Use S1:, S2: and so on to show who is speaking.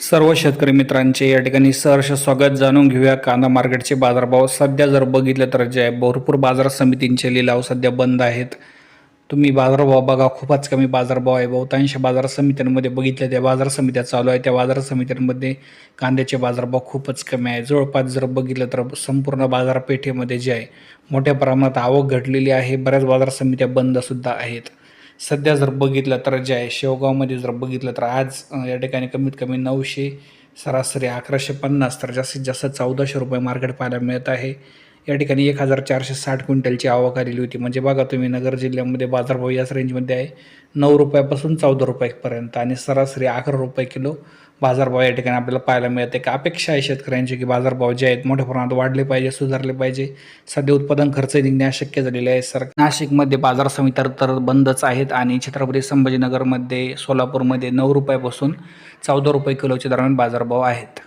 S1: सर्व शेतकरी मित्रांचे या ठिकाणी सहर्ष स्वागत जाणून घेऊया. कांदा मार्केटचे बाजारभाव सध्या जर बघितलं तर जे आहे भरपूर बाजार समितींचे लिलाव सध्या बंद आहेत. तुम्ही बाजारभाव बघा खूपच कमी बाजारभाव आहे. बहुतांश बाजार समित्यांमध्ये बघितल्या त्या बाजार समित्या चालू आहे त्या बाजार समित्यांमध्ये कांद्याचे बाजारभाव खूपच कमी आहे. जवळपास जर बघितलं तर संपूर्ण बाजारपेठेमध्ये जे आहे मोठ्या प्रमाणात आवक घडलेली आहे. बऱ्याच बाजार समित्या बंदसुद्धा आहेत. सध्या जर बघितलं तर जे आहे शेवगावमध्ये जर बघितलं तर आज या ठिकाणी कमीत कमी नऊशे सरासरी अकराशे पन्नास तर जास्तीत जास्त चौदाशे रुपये मार्केट पाहायला मिळत आहे. या ठिकाणी एक हजार चारशे साठ क्विंटलची आवक आलेली होती. म्हणजे बघा तुम्ही नगर जिल्ह्यामध्ये बाजारभाव याच रेंजमध्ये आहे. नऊ रुपयापासून चौदा रुपयापर्यंत आणि सरासरी अकरा रुपये किलो बाजारभाव या ठिकाणी आपल्याला पाहायला मिळते. का अपेक्षा आहे शेतकऱ्यांची की बाजारभाव जे आहेत मोठ्या प्रमाणात वाढले पाहिजे सुधारले पाहिजे. सध्या उत्पादन खर्च निघणे अशक्य झालेले आहे. सर नाशिकमध्ये बाजार समित्या तर बंदच आहेत आणि छत्रपती संभाजीनगरमध्ये सोलापूरमध्ये नऊ रुपयापासून चौदा रुपये किलोच्या दरम्यान बाजारभाव आहेत.